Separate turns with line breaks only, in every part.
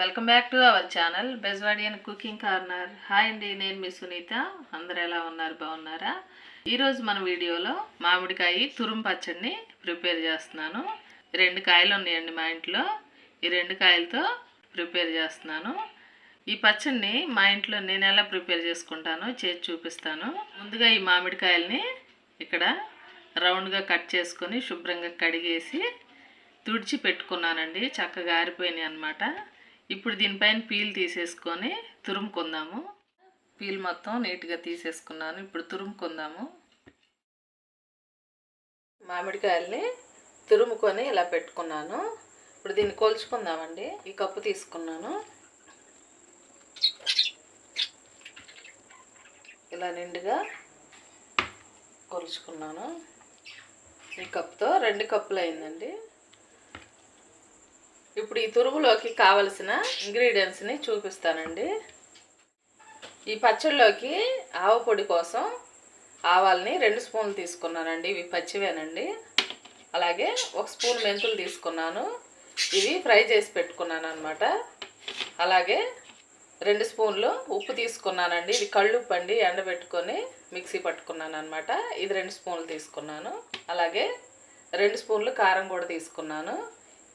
Welcome back to our channel Bezwadian cooking corner. Hi అండి నేను మీ సునీత. అందరు ఎలా ఉన్నారు? బాగున్నారా? ఈరోజు మన వీడియోలో మామిడికాయ తురుము పచ్చడిని ప్రిపేర్ చేస్తున్నాను. రెండు కాయలు ఉన్నాయండి మా ఇంట్లో. ఈ రెండు కాయలతో ప్రిపేర్ చేస్తున్నాను. ఈ పచ్చడిని మా ఇంట్లో నేను ఎలా ప్రిపేర్ చేసుకుంటానో చేసి చూపిస్తాను. ముందుగా ఈ మామిడికాయల్ని ఇక్కడ రౌండ్గా కట్ చేసుకొని శుభ్రంగా కడిగేసి తుడిచి పెట్టుకున్నానండి. చక్కగా ఆరిపోయినాయి అనమాట ఇప్పుడు దీనిపైన పీల్ తీసేసుకొని తురుముకుందాము. పీల్ మొత్తం నీట్గా తీసేసుకున్నాను. ఇప్పుడు తురుముకుందాము. మామిడికాయల్ని తురుముకొని ఇలా పెట్టుకున్నాను. ఇప్పుడు దీన్ని కొలుచుకుందామండి. ఈ కప్పు తీసుకున్నాను. ఇలా నిండుగా కొలుచుకున్నాను. ఈ కప్తో రెండు కప్పులు అయిందండి ఇప్పుడు ఈ తురుగులోకి కావలసిన ఇంగ్రీడియంట్స్ని చూపిస్తానండి. ఈ పచ్చళ్ళలోకి ఆవ పొడి కోసం ఆవాల్ని రెండు స్పూన్లు తీసుకున్నానండి. ఇవి పచ్చివేనండి. అలాగే ఒక స్పూన్ మెంతులు తీసుకున్నాను. ఇవి ఫ్రై చేసి పెట్టుకున్నాను అనమాట అలాగే రెండు స్పూన్లు ఉప్పు తీసుకున్నానండి. ఇది కళ్ళుప్పు అండి ఎండబెట్టుకొని మిక్సీ పట్టుకున్నాను అనమాట ఇది రెండు స్పూన్లు తీసుకున్నాను. అలాగే రెండు స్పూన్లు కారం కూడా తీసుకున్నాను.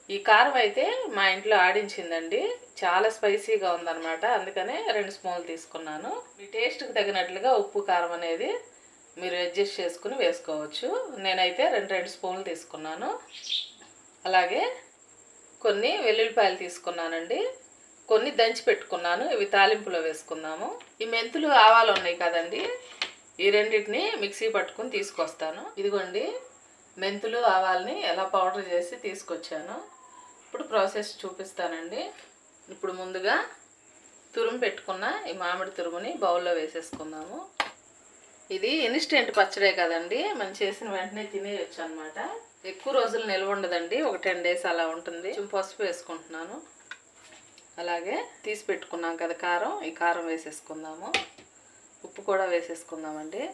ఈ కారం అయితే మా ఇంట్లో ఆడించిందండి. చాలా స్పైసీగా ఉందన్నమాట. అందుకనే రెండు స్పూన్లు తీసుకున్నాను. మీ టేస్ట్కి తగినట్లుగా ఉప్పు కారం అనేది మీరు అడ్జస్ట్ చేసుకుని వేసుకోవచ్చు. నేనైతే రెండు రెండు స్పూన్లు తీసుకున్నాను. అలాగే కొన్ని వెల్లుల్లిపాయలు తీసుకున్నానండి. కొన్ని దంచి పెట్టుకున్నాను. ఇవి తాలింపులో వేసుకుందాము. ఈ మెంతులు ఆవాలు ఉన్నాయి కదండి. ఈ రెండింటిని మిక్సీ పట్టుకుని తీసుకొస్తాను. ఇదిగోండి మెంతులు ఆవాల్ని ఎలా పౌడర్ చేసి తీసుకొచ్చాను. ఇప్పుడు ప్రాసెస్ చూపిస్తానండి. ఇప్పుడు ముందుగా తురుము పెట్టుకున్న ఈ మామిడి తురుముని బౌల్లో వేసేసుకుందాము. ఇది ఇన్స్టెంట్ పచ్చడే కదండి. మనం చేసిన వెంటనే తినేయచ్చు అనమాట ఎక్కువ రోజులు నిల్వ ఉండదండి. ఒక టెన్ డేస్ అలా ఉంటుంది. పసుపు వేసుకుంటున్నాను. అలాగే తీసి పెట్టుకున్నాం కదా కారం. ఈ కారం వేసేసుకుందాము. ఉప్పు కూడా వేసేసుకుందామండి.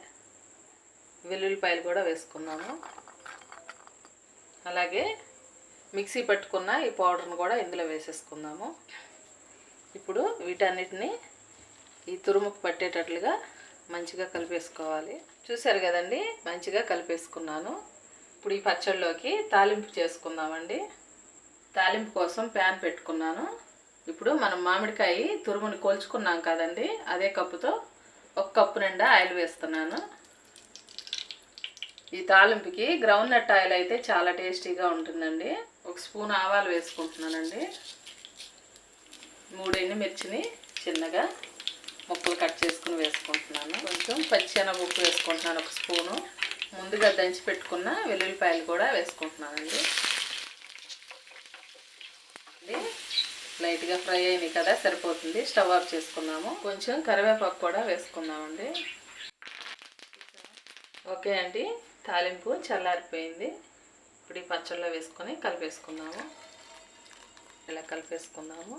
వెల్లుల్లిపాయలు కూడా వేసుకుందాము. అలాగే మిక్సీ పట్టుకున్న ఈ పౌడర్ని కూడా ఇందులో వేసేసుకుందాము. ఇప్పుడు వీటన్నిటిని ఈ తురుముకు పట్టేటట్లుగా మంచిగా కలిపేసుకోవాలి. చూసారు కదండి? మంచిగా కలిపేసుకున్నాను. ఇప్పుడు ఈ పచ్చళ్ళలోకి తాలింపు చేసుకుందామండి. తాలింపు కోసం ప్యాన్ పెట్టుకున్నాను. ఇప్పుడు మనం మామిడికాయ తురుముని కొలుచుకున్నాం కదండి? అదే కప్పుతో ఒక కప్పు నిండా ఆయిల్ వేస్తున్నాను. ఈ తాలింపుకి గ్రౌండ్ నట్ ఆయిల్ అయితే చాలా టేస్టీగా ఉంటుందండి. ఒక స్పూన్ ఆవాలు వేసుకుంటున్నానండి. మూడెన్ని మిర్చిని చిన్నగా ముక్కలు కట్ చేసుకుని వేసుకుంటున్నాను. కొంచెం పచ్చిశనగపప్పు వేసుకుంటున్నాను ఒక స్పూను. ముందుగా దంచి పెట్టుకున్న వెల్లుల్లిపాయలు కూడా వేసుకుంటున్నానండి. లైట్గా ఫ్రై అయినాయి కదా సరిపోతుంది. స్టవ్ ఆఫ్ చేసుకున్నాము. కొంచెం కరివేపాకు కూడా వేసుకున్నామండి ఓకే అండి తాలింపు చల్లారిపోయింది. ఇప్పుడు ఈ పచ్చళ్ళలో వేసుకొని కలిపేసుకుందాము. ఇలా కలిపేసుకుందాము.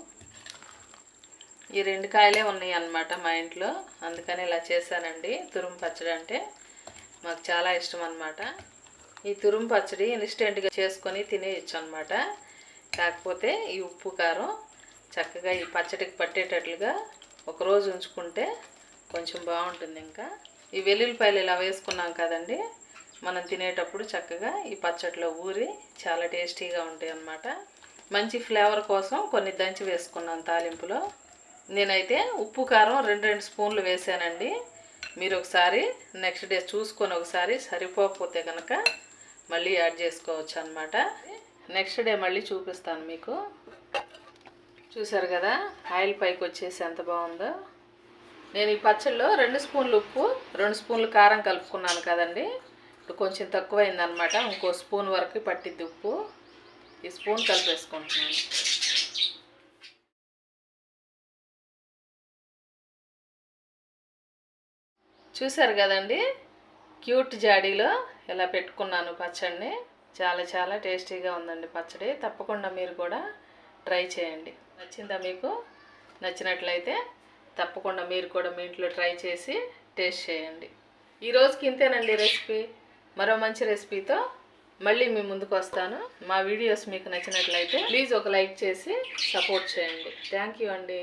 ఈ రెండు కాయలే ఉన్నాయి అన్నమాట మా ఇంట్లో. అందుకని ఇలా చేశానండి. తురుము పచ్చడి అంటే మాకు చాలా ఇష్టం అనమాట ఈ తురుము పచ్చడి ఇన్స్టెంట్గా చేసుకొని తినేయచ్చు అనమాట కాకపోతే ఈ ఉప్పు కారం చక్కగా ఈ పచ్చడికి పట్టేటట్లుగా ఒకరోజు ఉంచుకుంటే కొంచెం బాగుంటుంది ఇంకా. ఈ వెల్లుల్లిపాయలు ఇలా వేసుకున్నాం కదండి. మనం తినేటప్పుడు చక్కగా ఈ పచ్చడిలో ఊరి చాలా టేస్టీగా ఉంటాయి అన్నమాట. మంచి ఫ్లేవర్ కోసం కొన్ని దంచి వేసుకున్నాను తాలింపులో. నేనైతే ఉప్పు కారం రెండు రెండు స్పూన్లు వేసానండి. మీరు ఒకసారి నెక్స్ట్ డే చూసుకొని ఒకసారి సరిపోకపోతే కనుక మళ్ళీ యాడ్ చేసుకోవచ్చు అనమాట నెక్స్ట్ డే మళ్ళీ చూపిస్తాను మీకు. చూసారు కదా ఆయిల్ పైకి వచ్చేసి ఎంత బాగుందో. నేను ఈ పచ్చళ్ళలో రెండు స్పూన్లు ఉప్పు రెండు స్పూన్లు కారం కలుపుకున్నాను కదండి. కొంచెం తక్కువైందనమాట. ఇంకో స్పూన్ వరకు పట్టిద్ది ఉప్పు. ఈ స్పూన్ కలిపేసుకుంటున్నాను. చూసారు కదండి? క్యూట్ జాడీలో ఇలా పెట్టుకున్నాను పచ్చడిని. చాలా చాలా టేస్టీగా ఉందండి పచ్చడి. తప్పకుండా మీరు కూడా ట్రై చేయండి. నచ్చిందా మీకు? నచ్చినట్లయితే తప్పకుండా మీరు కూడా మీ ఇంట్లో ట్రై చేసి టేస్ట్ చేయండి. ఈరోజుకి ఇంతేనండి రెసిపీ? మరో మంచి రెసిపీతో మళ్ళీ మీ ముందుకు వస్తాను. మా వీడియోస్ మీకు నచ్చినట్లయితే ప్లీజ్ ఒక లైక్ చేసి సపోర్ట్ చేయండి. థ్యాంక్ యూ అండి.